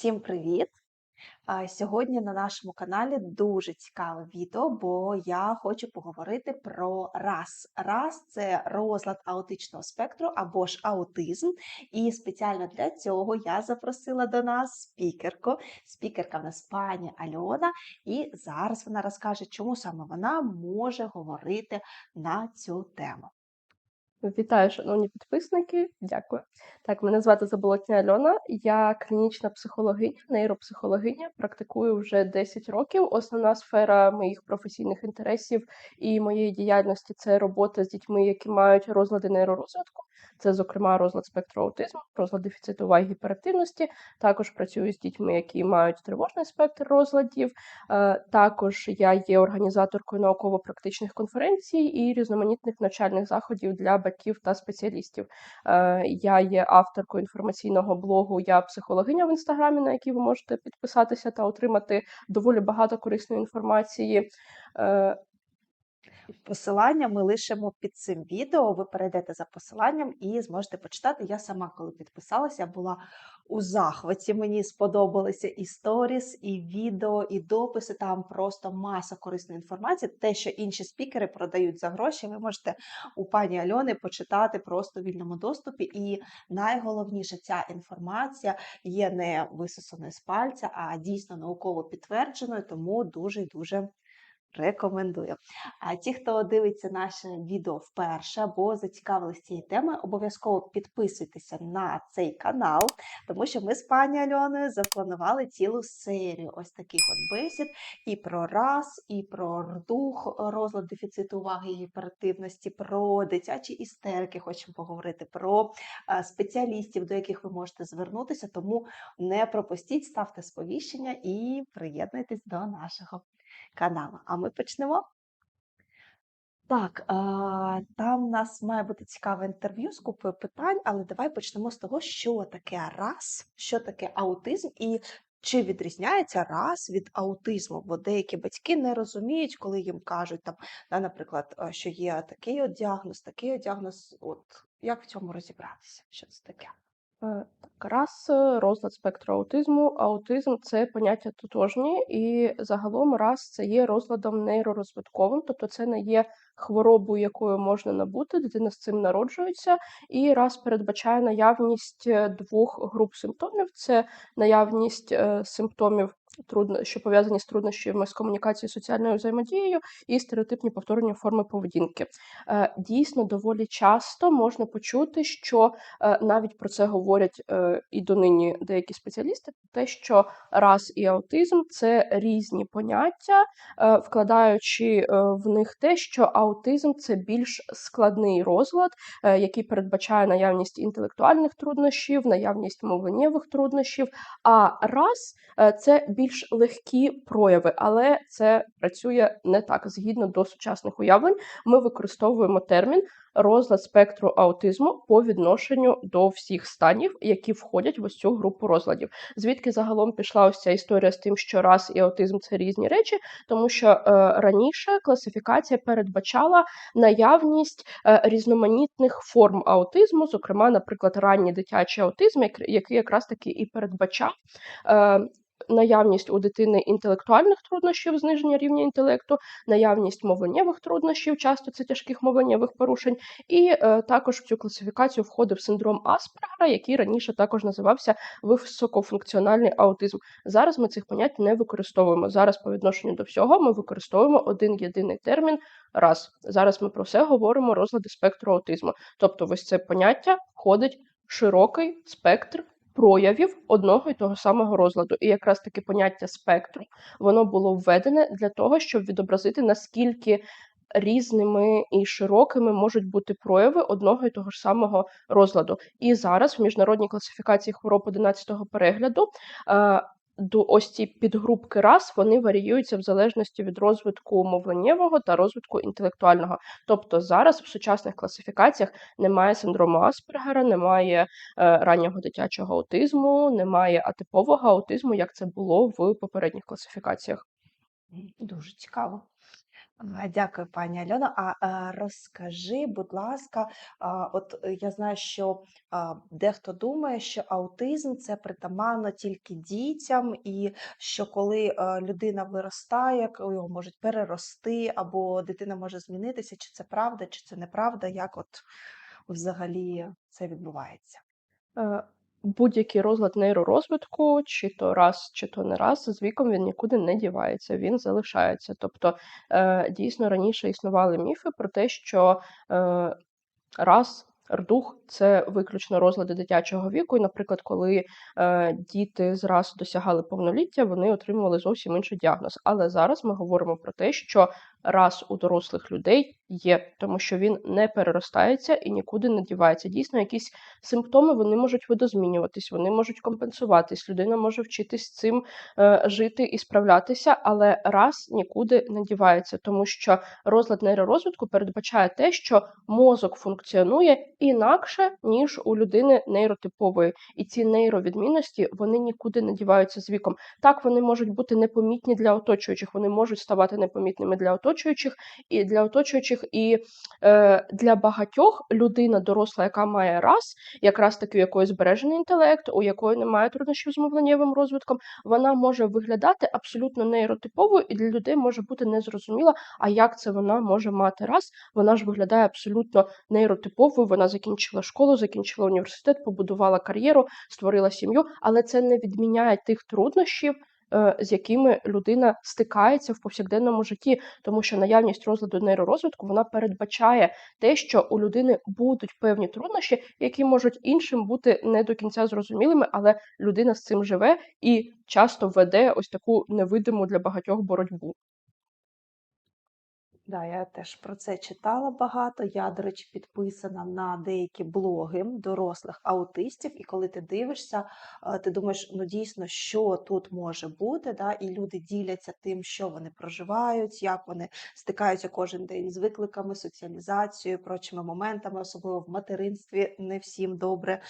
Всім привіт! Сьогодні на нашому каналі дуже цікаве відео, бо я хочу поговорити про РАС. РАС це розлад аутичного спектру або ж аутизм. І спеціально для цього я запросила до нас спікерку. Спікерка в нас пані Альона, і зараз вона розкаже, чому саме вона може говорити на цю тему. Вітаю, шановні підписники. Дякую. Так, мене звати Заболотня Альона. Я клінічна психологиня, нейропсихологиня. Практикую вже 10 років. Основна сфера моїх професійних інтересів і моєї діяльності це робота з дітьми, які мають розлади нейророзвитку. Це, зокрема, розлад спектру аутизму, розлад дефіциту уваги гіперактивності. Також працюю з дітьми, які мають тривожний спектр розладів. Е, Також я є організаторкою науково-практичних конференцій і різноманітних навчальних заходів для батьків та спеціалістів. Е, Я є авторкою інформаційного блогу Я психологиня в інстаграмі, на який ви можете підписатися та отримати доволі багато корисної інформації. Е, Посилання ми лишимо під цим відео. Ви перейдете за посиланням і зможете почитати. Я сама, коли підписалася, була у захваті. Мені сподобалися і сторіс, і відео, і дописи. Там просто маса корисної інформації. Те, що інші спікери продають за гроші, ви можете у пані Альони почитати просто в вільному доступі. І найголовніше, ця інформація є не висосаною з пальця, а дійсно науково підтвердженою, тому дуже дуже. Рекомендую. А ті, хто дивиться наше відео вперше або зацікавилися цією темою, обов'язково підписуйтеся на цей канал, тому що ми з пані Альоною запланували цілу серію ось таких от бесід і про раз, і про рдух, розлад дефіциту уваги і гіперактивності, про дитячі істерики хочемо поговорити, про е, спеціалістів, до яких ви можете звернутися. Тому не пропустіть, ставте сповіщення і приєднуйтесь до нашого каналу. А ми почнемо. Так, там у нас має бути цікаве інтерв'ю з купою питань, але давай почнемо з того, що таке РАС, що таке аутизм і чи відрізняється РАС від аутизму, бо деякі батьки не розуміють, коли їм кажуть, там, да, наприклад, що є такий от діагноз, такий от діагноз. От як в цьому розібратися? Що це таке? Е, Так, раз е, розлад спектру аутизму. Аутизм це поняття тотожні, і загалом раз це є розладом нейророзвитковим, тобто це не є хворобою, якою можна набути, дитина з цим народжується, і раз передбачає наявність е, двох груп симптомів: це наявність е, симптомів. Трудно, що пов'язані з труднощами з комунікацією соціальною взаємодією і стереотипні повторення форми поведінки. Е, Дійсно, доволі часто можна почути, що е, навіть про це говорять е, і донині деякі спеціалісти, те, що раз і аутизм це різні поняття, вкладаючи в них те, що аутизм це більш складний розлад, який передбачає наявність інтелектуальних труднощів, наявність мовленнєвих труднощів. А раз це більш легкі прояви, але це працює не так. Згідно до сучасних уявлень, ми використовуємо термін розлад спектру аутизму по відношенню до всіх станів, які входять в ось цю групу розладів. Звідки загалом пішла ось ця історія з тим, що раз і аутизм це різні речі, тому що е, раніше класифікація передбачала наявність е, різноманітних форм аутизму, зокрема, наприклад, ранній дитячий аутизм, який якраз таки і передбачав. Е, Наявність у дитини інтелектуальних труднощів, зниження рівня інтелекту, наявність мовленнєвих труднощів, часто це тяжких мовленнєвих порушень, і е, також в цю класифікацію входив синдром Аспергера, який раніше також називався високофункціональний аутизм. Зараз ми цих понять не використовуємо. Зараз по відношенню до всього ми використовуємо один єдиний термін раз. Зараз ми про все говоримо розлади спектру аутизму. Тобто, ось це поняття входить широкий спектр. Проявів одного і того самого розладу, і якраз таке поняття спектру воно було введене для того, щоб відобразити наскільки різними і широкими можуть бути прояви одного і того ж самого розладу. І зараз в міжнародній класифікації хвороб 11-го перегляду е, ось ці підгрупки рас вони варіюються в залежності від розвитку мовленнєвого та розвитку інтелектуального. Тобто зараз в сучасних класифікаціях немає синдрому Аспергера, немає е, раннього дитячого аутизму, немає атипового аутизму, як це було в попередніх класифікаціях. Дуже цікаво. Дякую, пані Альона. А е, розкажи, будь ласка, от е, я знаю, що дехто думає, що аутизм це притаманно тільки дітям, і що коли е, людина виростає, коли його можуть перерости, або дитина може змінитися, чи це правда, чи це неправда, як от взагалі це відбувається? Будь-який розлад нейророзвитку, чи то раз, чи то не раз, з віком він нікуди не дівається, він залишається. Тобто, е, дійсно раніше існували міфи про те, що е, раз. Рдух це виключно розлади дитячого віку. І, наприклад, коли е, діти зразу досягали повноліття, вони отримували зовсім інший діагноз. Але зараз ми говоримо про те, що раз у дорослих людей є, тому що він не переростається і нікуди не дівається. Дійсно, якісь симптоми вони можуть видозмінюватись, вони можуть компенсуватись. Людина може вчитись цим е, жити і справлятися, але раз нікуди не дівається, тому що розлад нейророзвитку передбачає те, що мозок функціонує інакше ніж у людини нейротипової, і ці нейровідмінності вони нікуди не діваються з віком. Так вони можуть бути непомітні для оточуючих, вони можуть ставати непомітними для оточуючих і для оточуючих, і е, для багатьох людина доросла, яка має раз, якраз таки у якої збережений інтелект, у якої немає труднощів з мовленнєвим розвитком, вона може виглядати абсолютно нейротиповою, і для людей може бути незрозуміло, а як це вона може мати раз. Вона ж виглядає абсолютно нейротиповою. Вона закінчила школу, закінчила університет, побудувала кар'єру, створила сім'ю, але це не відміняє тих труднощів. Е, З якими людина стикається в повсякденному житті, тому що наявність розладу нейророзвитку вона передбачає те, що у людини будуть певні труднощі, які можуть іншим бути не до кінця зрозумілими, але людина з цим живе і часто веде ось таку невидиму для багатьох боротьбу. Да, я теж про це читала багато. Я, до речі, підписана на деякі блоги дорослих аутистів, і коли ти дивишся, ти думаєш, ну дійсно, що тут може бути, да? і люди діляться тим, що вони проживають, як вони стикаються кожен день з викликами, соціалізацією, прочими моментами, особливо в материнстві не всім добре,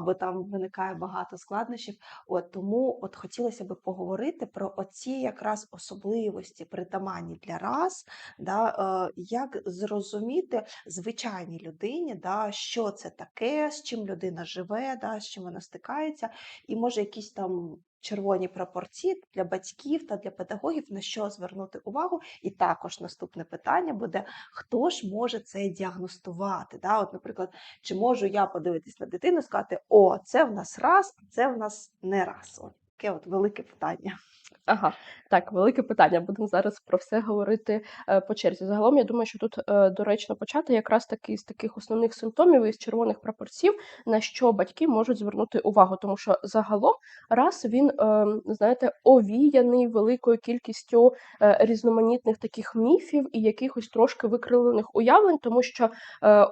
бо там виникає багато складнощів. От тому от хотілося би поговорити про оці якраз особливості притаманні для раз да, е, як зрозуміти звичайній людині, да, що це таке, з чим людина живе, да, з чим вона стикається, і може якісь там червоні прапорці для батьків та для педагогів, на що звернути увагу. І також наступне питання буде: хто ж може це діагностувати? Да? От, наприклад, чи можу я подивитись на дитину і сказати, о, це в нас раз, а це в нас не раз. Таке от велике питання. Ага, так, велике питання. Будемо зараз про все говорити е, по черзі. Загалом, я думаю, що тут е, доречно почати якраз таки з таких основних симптомів із червоних прапорців, на що батьки можуть звернути увагу, тому що загалом раз він, е, знаєте, овіяний великою кількістю різноманітних таких міфів і якихось трошки викривлених уявлень, тому що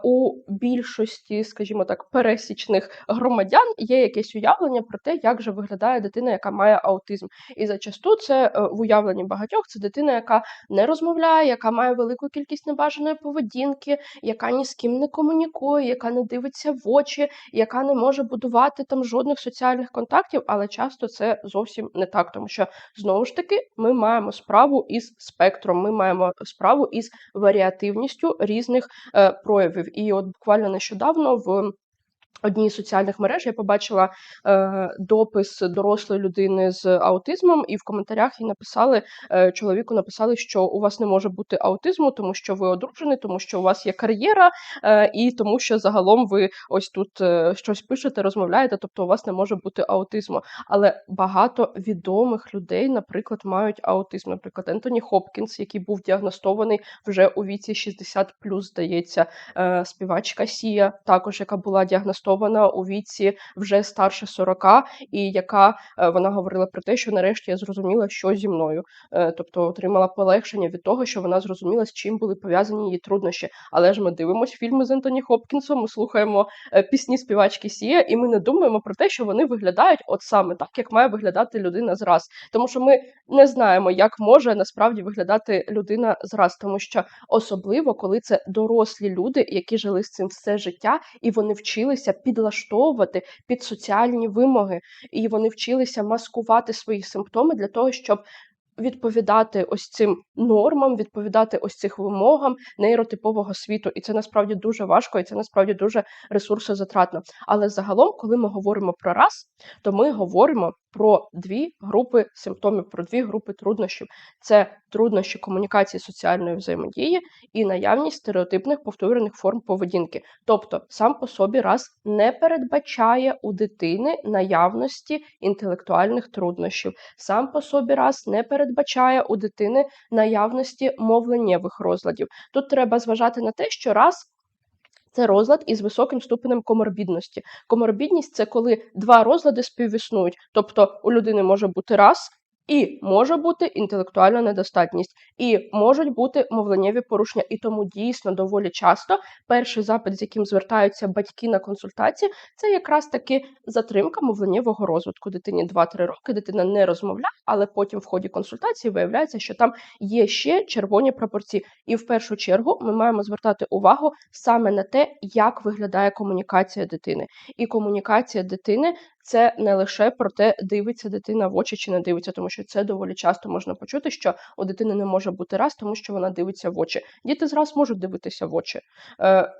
у більшості, скажімо так, пересічних громадян є якесь уявлення про те, як же виглядає дитина, яка має аутизм. І зачасту це е, в уявленні багатьох це дитина, яка не розмовляє, яка має велику кількість небажаної поведінки, яка ні з ким не комунікує, яка не дивиться в очі, яка не може будувати там жодних соціальних контактів, але часто це зовсім не так, тому що знову ж таки ми маємо справу із спектром, ми маємо справу із варіативністю різних е, проявів. І от буквально нещодавно в одній з соціальних мереж я побачила е, допис дорослої людини з аутизмом, і в коментарях їй написали е, чоловіку, написали, що у вас не може бути аутизму, тому що ви одружений, тому що у вас є кар'єра, е, і тому що загалом ви ось тут е, щось пишете, розмовляєте, тобто у вас не може бути аутизму. Але багато відомих людей, наприклад, мають аутизм. Наприклад, Ентоні Хопкінс, який був діагностований вже у віці 60 здається, е, співачка Сія, також яка була діагностована у віці вже старше 40, і яка е, вона говорила про те, що нарешті я зрозуміла, що зі мною. Е, Тобто отримала полегшення від того, що вона зрозуміла, з чим були пов'язані її труднощі. Але ж ми дивимося фільми з Ентоні Хопкінсом, ми слухаємо е, пісні співачки Сія, і ми не думаємо про те, що вони виглядають от саме так, як має виглядати людина зраз. Тому що ми не знаємо, як може насправді виглядати людина зраз, тому що особливо коли це дорослі люди, які жили з цим все життя, і вони вчилися підлаштовувати під соціальні вимоги, і вони вчилися маскувати свої симптоми для того, щоб відповідати ось цим нормам, відповідати ось цих вимогам нейротипового світу. І це насправді дуже важко, і це насправді дуже ресурсозатратно. Але загалом, коли ми говоримо про раз, то ми говоримо про дві групи симптомів, про дві групи труднощів. Це труднощі комунікації соціальної взаємодії і наявність стереотипних повторених форм поведінки. Тобто, сам по собі раз не передбачає у дитини наявності інтелектуальних труднощів, сам по собі раз не передбачає у дитини наявності мовленнєвих розладів. Тут треба зважати на те, що раз. Це розлад із високим ступенем коморбідності. Коморбідність це коли два розлади співіснують. Тобто у людини може бути раз, і може бути інтелектуальна недостатність, і можуть бути мовленнєві порушення. І тому дійсно доволі часто перший запит, з яким звертаються батьки на консультації, це якраз таки затримка мовленнєвого розвитку. Дитині 2-3 роки, дитина не розмовляє, але потім в ході консультації виявляється, що там є ще червоні прапорці. І в першу чергу ми маємо звертати увагу саме на те, як виглядає комунікація дитини. І комунікація дитини це не лише про те, дивиться дитина в очі чи не дивиться, тому що це доволі часто можна почути, що у дитини не може бути раз, тому що вона дивиться в очі. Діти зраз можуть дивитися в очі. Е,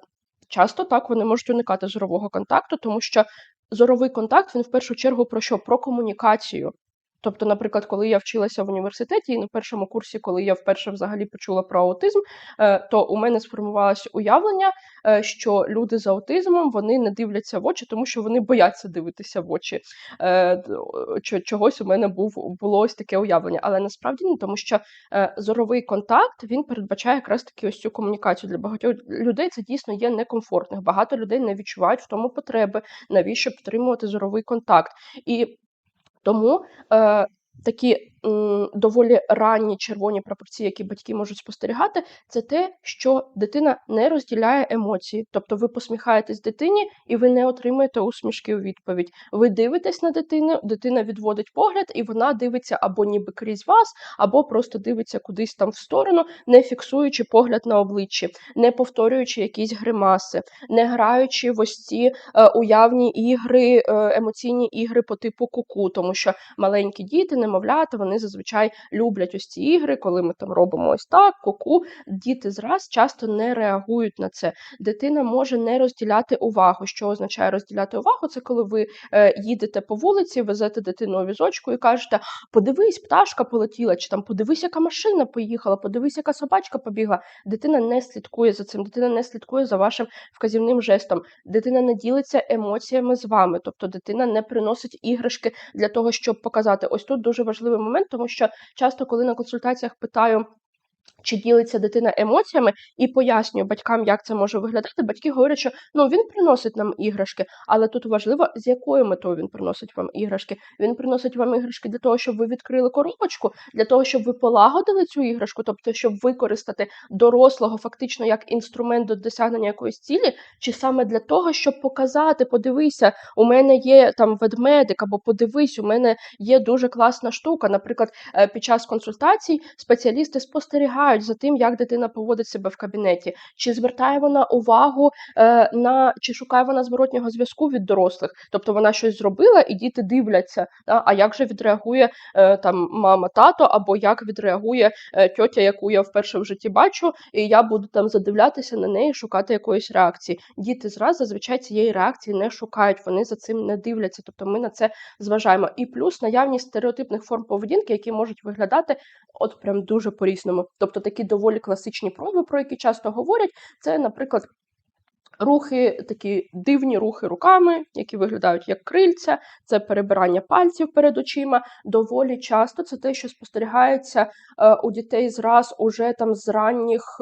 часто так вони можуть уникати зорового контакту, тому що зоровий контакт він в першу чергу про що? Про комунікацію. Тобто, наприклад, коли я вчилася в університеті, і на першому курсі, коли я вперше взагалі почула про аутизм, е, то у мене сформувалося уявлення, е, що люди з аутизмом вони не дивляться в очі, тому що вони бояться дивитися в очі. Е, Чогось у мене був було ось таке уявлення, але насправді ні, тому що зоровий контакт він передбачає якраз таки ось цю комунікацію. Для багатьох людей це дійсно є некомфортних. Багато людей не відчувають в тому потреби, навіщо підтримувати зоровий контакт. І тому е, такі доволі ранні червоні прапорці, які батьки можуть спостерігати, це те, що дитина не розділяє емоції. Тобто ви посміхаєтесь дитині і ви не отримуєте усмішки у відповідь. Ви дивитесь на дитину, дитина відводить погляд, і вона дивиться або ніби крізь вас, або просто дивиться кудись там в сторону, не фіксуючи погляд на обличчі, не повторюючи якісь гримаси, не граючи в ось ці е, уявні ігри, е, емоційні ігри по типу куку, тому що маленькі діти, немовлята, вони зазвичай люблять ось ці ігри, коли ми там робимо ось так, куку. Діти зраз часто не реагують на це. Дитина може не розділяти увагу. Що означає розділяти увагу? Це коли ви е, їдете по вулиці, везете дитину у візочку і кажете: подивись, пташка полетіла, чи там подивись, яка машина поїхала, подивись, яка собачка побігла. Дитина не слідкує за цим, дитина не слідкує за вашим вказівним жестом. Дитина не ділиться емоціями з вами, тобто дитина не приносить іграшки для того, щоб показати. Ось тут дуже важливий момент, тому що часто, коли на консультаціях питаю. Чи ділиться дитина емоціями і пояснюю батькам, як це може виглядати. Батьки говорять, що ну він приносить нам іграшки, але тут важливо, з якою метою він приносить вам іграшки. Він приносить вам іграшки для того, щоб ви відкрили коробочку, для того, щоб ви полагодили цю іграшку, тобто щоб використати дорослого фактично як інструмент до досягнення якоїсь цілі, чи саме для того, щоб показати, подивися, у мене є там ведмедик, або подивись, у мене є дуже класна штука. Наприклад, е, під час консультацій спеціалісти спостерігають за тим, як дитина поводить себе в кабінеті, чи звертає вона увагу е, на чи шукає вона зворотнього зв'язку від дорослих, тобто вона щось зробила, і діти дивляться. Да? А як же відреагує е, там мама, тато, або як відреагує е, тьотя, яку я вперше в житті бачу, і я буду там задивлятися на неї, шукати якоїсь реакції. Діти зразу зазвичай цієї реакції не шукають, вони за цим не дивляться. Тобто ми на це зважаємо. І плюс наявність стереотипних форм поведінки, які можуть виглядати от прям дуже по-різному. Тобто такі доволі класичні прояви, про які часто говорять, це, наприклад. Рухи, такі дивні рухи руками, які виглядають як крильця, це перебирання пальців перед очима. Доволі часто це те, що спостерігається е, у дітей зраз уже там з ранніх.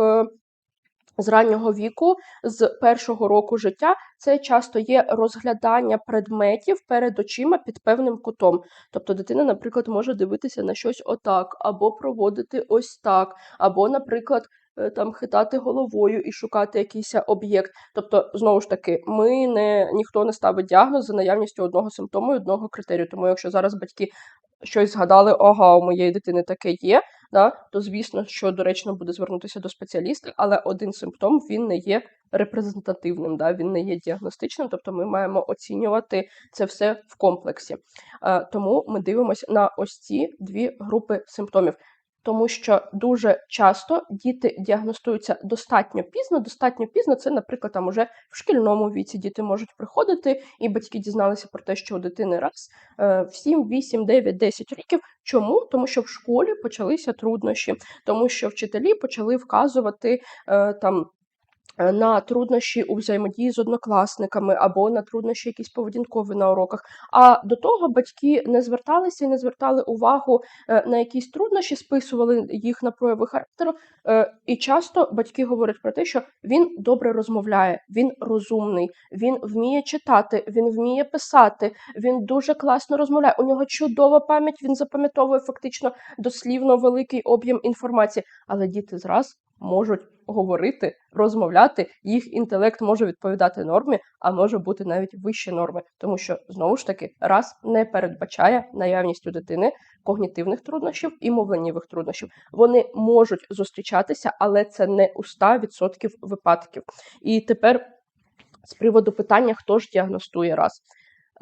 З раннього віку, з першого року життя, це часто є розглядання предметів перед очима під певним кутом. Тобто дитина, наприклад, може дивитися на щось отак, або проводити ось так, або, наприклад, е, там хитати головою і шукати якийсь об'єкт. Тобто, знову ж таки, ми не ніхто не ставить діагноз за наявністю одного симптому і одного критерію. Тому, якщо зараз батьки щось згадали, ага, у моєї дитини таке є. Да, то звісно, що доречно буде звернутися до спеціаліста, але один симптом він не є репрезентативним, да, він не є діагностичним, тобто ми маємо оцінювати це все в комплексі. Е, Тому ми дивимося на ось ці дві групи симптомів. Тому що дуже часто діти діагностуються достатньо пізно. Достатньо пізно це, наприклад, там уже в шкільному віці діти можуть приходити, і батьки дізналися про те, що у дитини раз е, в 7, 8, 9, 10 років. Чому? Тому що в школі почалися труднощі, тому що вчителі почали вказувати е, там. Е, На труднощі у взаємодії з однокласниками або на труднощі якісь поведінкові на уроках. А до того батьки не зверталися і не звертали увагу е, на якісь труднощі, списували їх на прояви характеру. Е, І часто батьки говорять про те, що він добре розмовляє, він розумний, він вміє читати, він вміє писати, він дуже класно розмовляє. У нього чудова пам'ять, він запам'ятовує фактично дослівно великий об'єм інформації. Але діти зраз можуть говорити, розмовляти, їх інтелект може відповідати нормі, а може бути навіть вище норми, тому що знову ж таки раз не передбачає наявність у дитини когнітивних труднощів і мовленнєвих труднощів. Вони можуть зустрічатися, але це не у 100% випадків. І тепер з приводу питання, хто ж діагностує раз.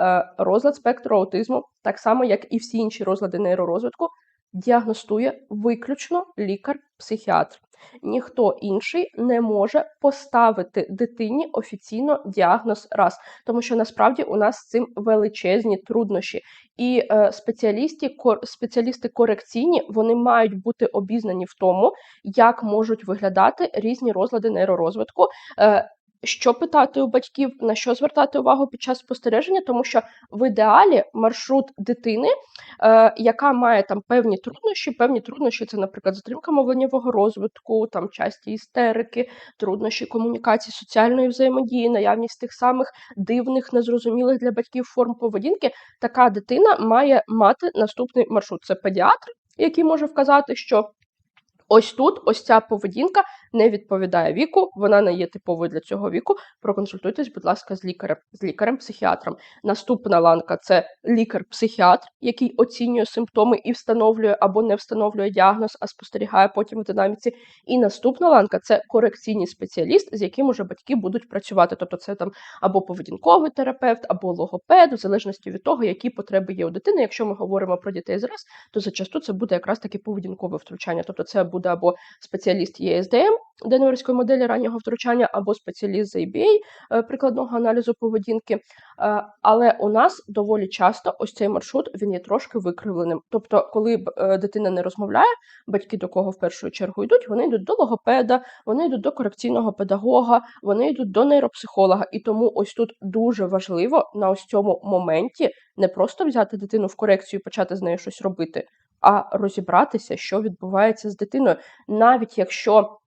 Е, Розлад спектру аутизму, так само як і всі інші розлади нейророзвитку, діагностує виключно лікар-психіатр. Ніхто інший не може поставити дитині офіційно діагноз раз, тому що насправді у нас з цим величезні труднощі. І е, спеціалісти, кор, спеціалісти корекційні вони мають бути обізнані в тому, як можуть виглядати різні розлади нейророзвитку. Е, що питати у батьків, на що звертати увагу під час спостереження, тому що в ідеалі маршрут дитини, е, яка має там певні труднощі, певні труднощі це, наприклад, затримка мовленнєвого розвитку, там часті істерики, труднощі комунікації, соціальної взаємодії, наявність тих самих дивних, незрозумілих для батьків форм поведінки. Така дитина має мати наступний маршрут. Це педіатр, який може вказати, що. Ось тут, ось ця поведінка не відповідає віку, вона не є типовою для цього віку. Проконсультуйтесь, будь ласка, з лікарем, з лікарем-психіатром. Наступна ланка це лікар-психіатр, який оцінює симптоми і встановлює або не встановлює діагноз, а спостерігає потім в динаміці. І наступна ланка це корекційний спеціаліст, з яким уже батьки будуть працювати. Тобто, це там або поведінковий терапевт, або логопед, в залежності від того, які потреби є у дитини. Якщо ми говоримо про дітей зраз, то зачасту це буде якраз таки поведінкове втручання. Тобто, це буде або спеціаліст ЄСДМ, Денверської моделі раннього втручання, або спеціаліст з ABA, е, прикладного аналізу поведінки. Е, Але у нас доволі часто ось цей маршрут він є трошки викривленим. Тобто, коли е, дитина не розмовляє, батьки до кого в першу чергу йдуть, вони йдуть до логопеда, вони йдуть до корекційного педагога, вони йдуть до нейропсихолога. І тому ось тут дуже важливо на ось цьому моменті не просто взяти дитину в корекцію і почати з нею щось робити, а розібратися, що відбувається з дитиною, навіть якщо.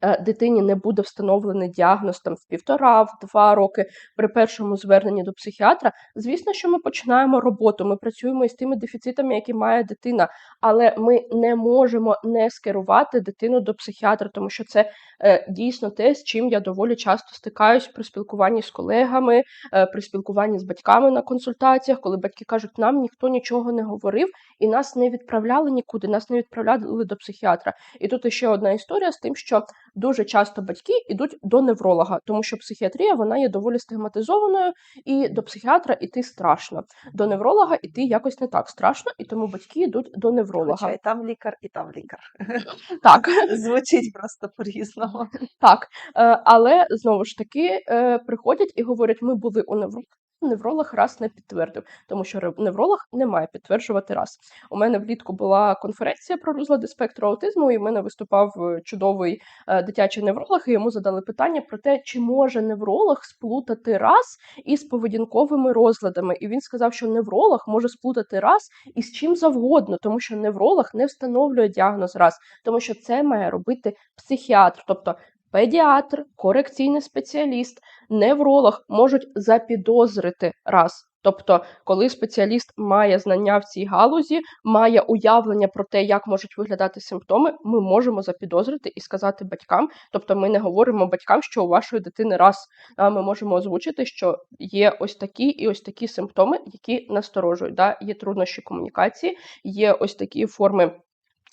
Е, Дитині не буде встановлений діагноз там в півтора, в два роки при першому зверненні до психіатра. Звісно, що ми починаємо роботу. Ми працюємо із тими дефіцитами, які має дитина, але ми не можемо не скерувати дитину до психіатра, тому що це е, дійсно те, з чим я доволі часто стикаюсь при спілкуванні з колегами, е, при спілкуванні з батьками на консультаціях, коли батьки кажуть, нам ніхто нічого не говорив, і нас не відправляли нікуди, нас не відправляли до психіатра. І тут ще одна історія з тим, що дуже часто батьки йдуть до невролога, тому що психіатрія вона є доволі стигматизованою, і до психіатра іти страшно. До невролога іти якось не так страшно, і тому батьки йдуть до невролога. Хоча і там лікар, і там лікар. Так, Звучить просто по-різному. так. Е, але знову ж таки е, приходять і говорять: ми були у невролога. Невролог раз не підтвердив, тому що невролог не має підтверджувати раз. У мене влітку була конференція про розлади спектру аутизму, і в мене виступав е, чудовий е, дитячий невролог, і йому задали питання про те, чи може невролог сплутати раз із поведінковими розладами. І він сказав, що невролог може сплутати раз із чим завгодно, тому що невролог не встановлює діагноз раз, тому що це має робити психіатр, тобто педіатр, корекційний спеціаліст, невролог можуть запідозрити раз. Тобто, коли спеціаліст має знання в цій галузі, має уявлення про те, як можуть виглядати симптоми, ми можемо запідозрити і сказати батькам. Тобто, ми не говоримо батькам, що у вашої дитини раз, а ми можемо озвучити, що є ось такі і ось такі симптоми, які насторожують. Да? Є труднощі комунікації, є ось такі форми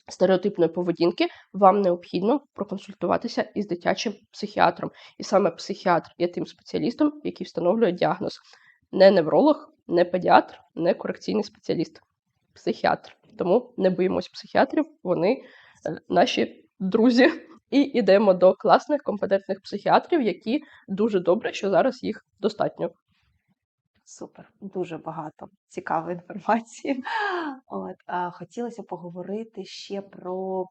стереотипної поведінки, вам необхідно проконсультуватися із дитячим психіатром. І саме психіатр є тим спеціалістом, який встановлює діагноз. Не невролог, не педіатр, не корекційний спеціаліст, психіатр. Тому не боїмось психіатрів, вони е, наші друзі. І йдемо до класних компетентних психіатрів, які дуже добре, що зараз їх достатньо. Супер, дуже багато цікавої інформації. От, а, хотілося поговорити ще про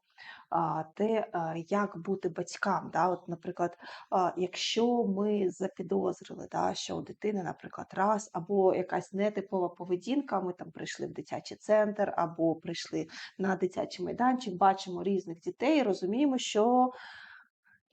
а, те, а, як бути батькам. Да? От, наприклад, а, якщо ми запідозрили, да, що у дитини, наприклад, раз або якась нетипова поведінка, ми там прийшли в дитячий центр, або прийшли на дитячий майданчик, бачимо різних дітей, розуміємо, що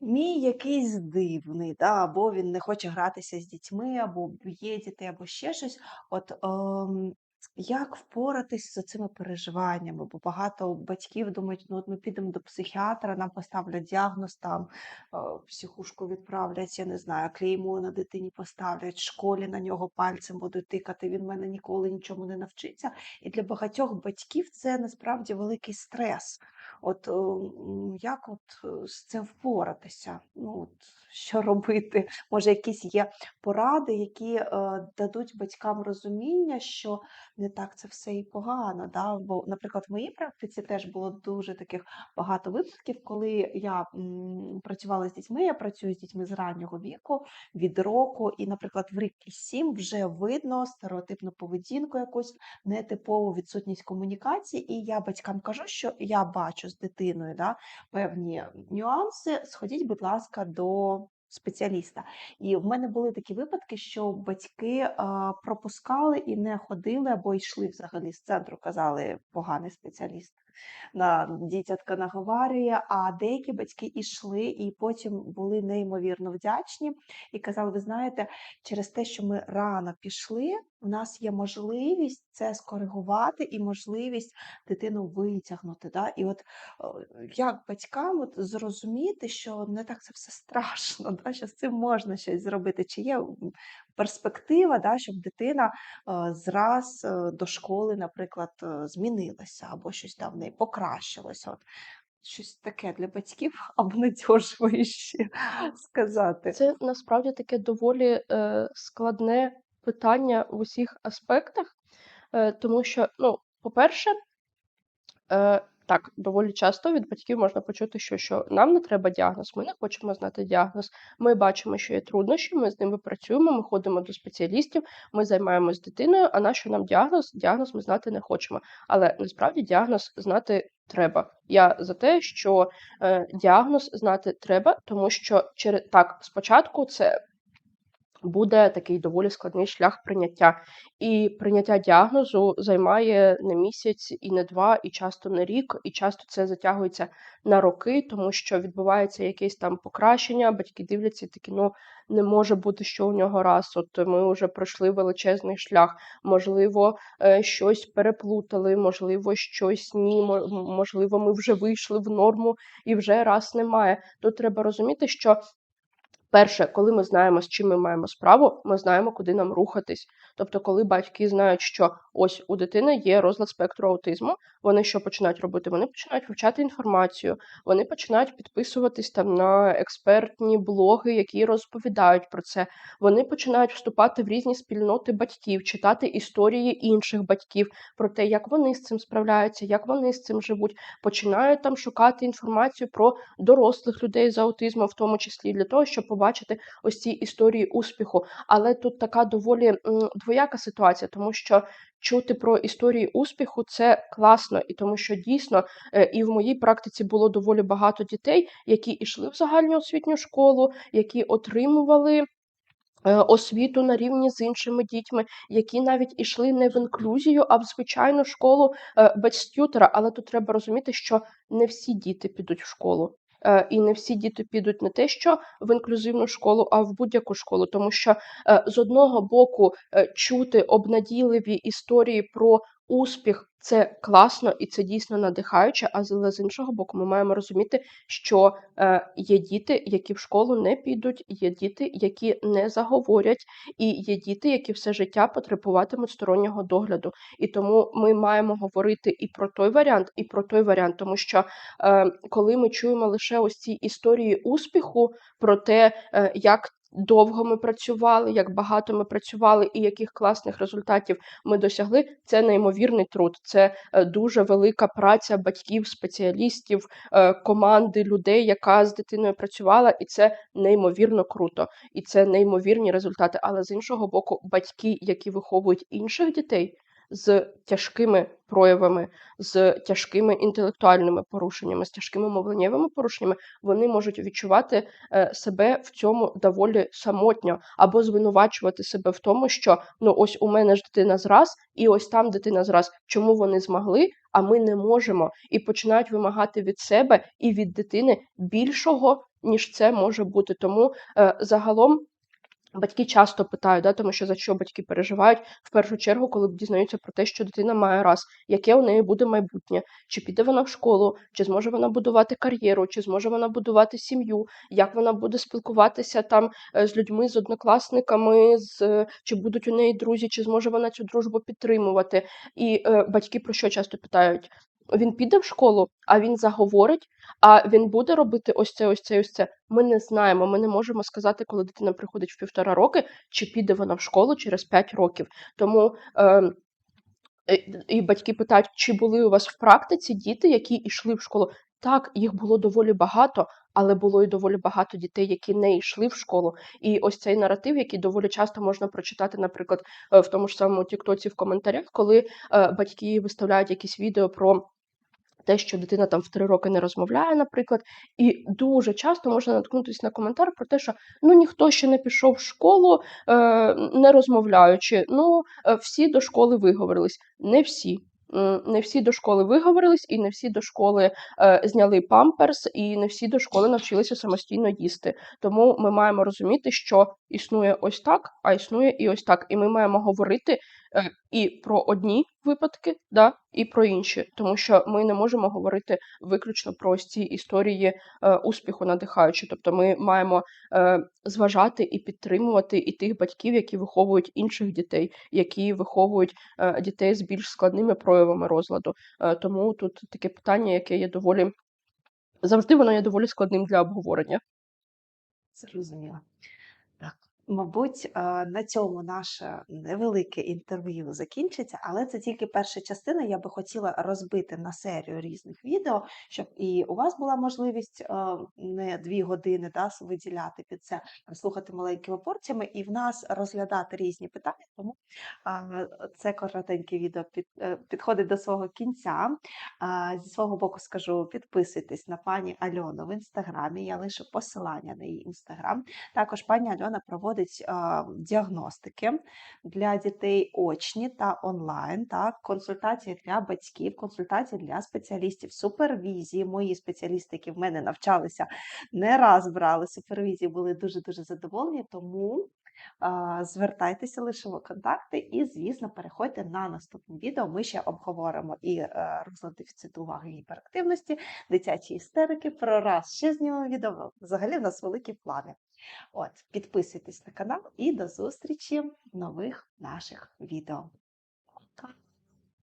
Мій якийсь дивний, да, або він не хоче гратися з дітьми, або б'є дітей, або ще щось. От ем, як впоратись з цими переживаннями? Бо багато батьків думають, ну от ми підемо до психіатра, нам поставлять діагноз, там е, психушку відправлять, я не знаю, клеймо на дитині поставлять, в школі на нього пальцем будуть тикати, він мене ніколи нічому не навчиться. І для багатьох батьків це насправді великий стрес. От е, як от е, з цим впоратися? Ну, от, що робити? Може, якісь є поради, які дадуть батькам розуміння, що не так це все і погано. Да? Бо, наприклад, в моїй практиці теж було дуже таких багато випадків, коли я м, працювала з дітьми, я працюю з дітьми з раннього віку, від року, і, наприклад, в рік і сім вже видно стереотипну поведінку якусь нетипову відсутність комунікації, і я батькам кажу, що я бачу з дитиною да, певні нюанси. Сходіть, будь ласка, до спеціаліста. І в мене були такі випадки, що батьки пропускали і не ходили або йшли взагалі з центру, казали поганий спеціаліст. На дитятка наговарює, а деякі батьки ішли і потім були неймовірно вдячні і казали: ви знаєте, через те, що ми рано пішли, у нас є можливість це скоригувати і можливість дитину витягнути. Да? І от як батькам от зрозуміти, що не так це все страшно, да? що з цим можна щось зробити? Чи є перспектива, да, щоб дитина е, зраз е, до школи, наприклад, е, змінилася або щось там в неї покращилося? От щось таке для батьків обнадьожує ще сказати. Це насправді таке доволі е, складне питання в усіх аспектах, е, тому що, ну, по-перше, е, так, доволі часто від батьків можна почути, що, що нам не треба діагноз, ми не хочемо знати діагноз. Ми бачимо, що є труднощі, ми з ними працюємо, ми ходимо до спеціалістів, ми займаємось дитиною. А на що нам діагноз? Діагноз ми знати не хочемо. Але насправді діагноз знати треба. Я за те, що е, діагноз знати треба, тому що через так, спочатку це буде такий доволі складний шлях прийняття. І прийняття діагнозу займає не місяць і не два, і часто не рік, і часто це затягується на роки, тому що відбувається якесь там покращення. Батьки дивляться такі, ну не може бути, що у нього раз. От ми вже пройшли величезний шлях. Можливо, е, щось переплутали, можливо, щось ні. Можливо, ми вже вийшли в норму і вже раз немає. Тут треба розуміти, що Перше, коли ми знаємо, з чим ми маємо справу, ми знаємо, куди нам рухатись. Тобто, коли батьки знають, що ось у дитини є розлад спектру аутизму, вони що починають робити? Вони починають вивчати інформацію, вони починають підписуватись там на експертні блоги, які розповідають про це. Вони починають вступати в різні спільноти батьків, читати історії інших батьків про те, як вони з цим справляються, як вони з цим живуть. Починають там шукати інформацію про дорослих людей з аутизмом, в тому числі для того, щоб побачити ось ці історії успіху. Але тут така доволі м, двояка ситуація, тому що чути про історії успіху це класно, і тому що дійсно е, і в моїй практиці було доволі багато дітей, які йшли в загальну освітню школу, які отримували. е, Освіту на рівні з іншими дітьми, які навіть ішли не в інклюзію, а в звичайну школу е, без тютера. Але тут треба розуміти, що не всі діти підуть в школу. Е, І не всі діти підуть не те, що в інклюзивну школу, а в будь-яку школу, тому що е, з одного боку е, чути обнадійливі історії про успіх це класно і це дійсно надихаюче, але з іншого боку, ми маємо розуміти, що е, є діти, які в школу не підуть, є діти, які не заговорять, і є діти, які все життя потребуватимуть стороннього догляду. І тому ми маємо говорити і про той варіант, і про той варіант, тому що е, коли ми чуємо лише ось ці історії успіху про те, е, як довго ми працювали, як багато ми працювали і яких класних результатів ми досягли, це неймовірний труд. Це е, дуже велика праця батьків, спеціалістів, е, команди людей, яка з дитиною працювала, і це неймовірно круто, і це неймовірні результати. Але з іншого боку, батьки, які виховують інших дітей. З тяжкими проявами, з тяжкими інтелектуальними порушеннями, з тяжкими мовленнєвими порушеннями, вони можуть відчувати е, себе в цьому доволі самотньо, або звинувачувати себе в тому, що ну ось у мене ж дитина зраз, і ось там дитина зраз. Чому вони змогли, а ми не можемо, і починають вимагати від себе і від дитини більшого, ніж це може бути. Тому е, загалом. Батьки часто питають, да, тому що за що батьки переживають в першу чергу, коли дізнаються про те, що дитина має раз, яке у неї буде майбутнє, чи піде вона в школу, чи зможе вона будувати кар'єру, чи зможе вона будувати сім'ю, як вона буде спілкуватися там е, з людьми, з однокласниками, з е, чи будуть у неї друзі, чи зможе вона цю дружбу підтримувати. І е, батьки про що часто питають? Він піде в школу, а він заговорить, а він буде робити ось це, ось це, ось це. Ми не знаємо. Ми не можемо сказати, коли дитина приходить в півтора роки, чи піде вона в школу через 5 років. Тому е, е, і батьки питають, чи були у вас в практиці діти, які йшли в школу. Так, їх було доволі багато, але було і доволі багато дітей, які не йшли в школу. І ось цей наратив, який доволі часто можна прочитати, наприклад, е, в тому ж самому Тіктоці в коментарях, коли е, батьки виставляють якісь відео про те, що дитина там в три роки не розмовляє, наприклад, і дуже часто можна наткнутися на коментар про те, що ну ніхто ще не пішов в школу, е, не розмовляючи. Ну, е, всі до школи виговорились. Не всі. Не всі до школи виговорились, і не всі до школи е, зняли памперс, і не всі до школи навчилися самостійно їсти. Тому ми маємо розуміти, що існує ось так, а існує і ось так. І ми маємо говорити і про одні випадки, да, і про інші, тому що ми не можемо говорити виключно про ці історії е, успіху надихаючі. Тобто ми маємо е, зважати і підтримувати і тих батьків, які виховують інших дітей, які виховують е, дітей з більш складними проявами розладу. Е, тому тут таке питання, яке є доволі завжди воно є доволі складним для обговорення. Зрозуміло. Мабуть, е, на цьому наше невелике інтерв'ю закінчиться, але це тільки перша частина. Я би хотіла розбити на серію різних відео, щоб і у вас була можливість е, не дві години да, виділяти під це, слухати маленькими порціями, і в нас розглядати різні питання. Тому е, це коротеньке відео під, е, підходить до свого кінця. А, Зі свого боку скажу, підписуйтесь на пані Альону в інстаграмі. Я лишу посилання на її інстаграм. Також пані Альона проводить а, діагностики для дітей очні та онлайн, так, консультації для батьків, консультації для спеціалістів, супервізії. Мої спеціалісти, які в мене навчалися, не раз брали супервізії, були дуже дуже задоволені. Тому звертайтеся, лишимо контакти, і, звісно, переходьте на наступне відео. Ми ще обговоримо і е, розлад дефіциту уваги гіперактивності, дитячі істерики. Про раз ще знімемо відео. Взагалі в нас великі плани. От, підписуйтесь на канал і до зустрічі в нових наших відео.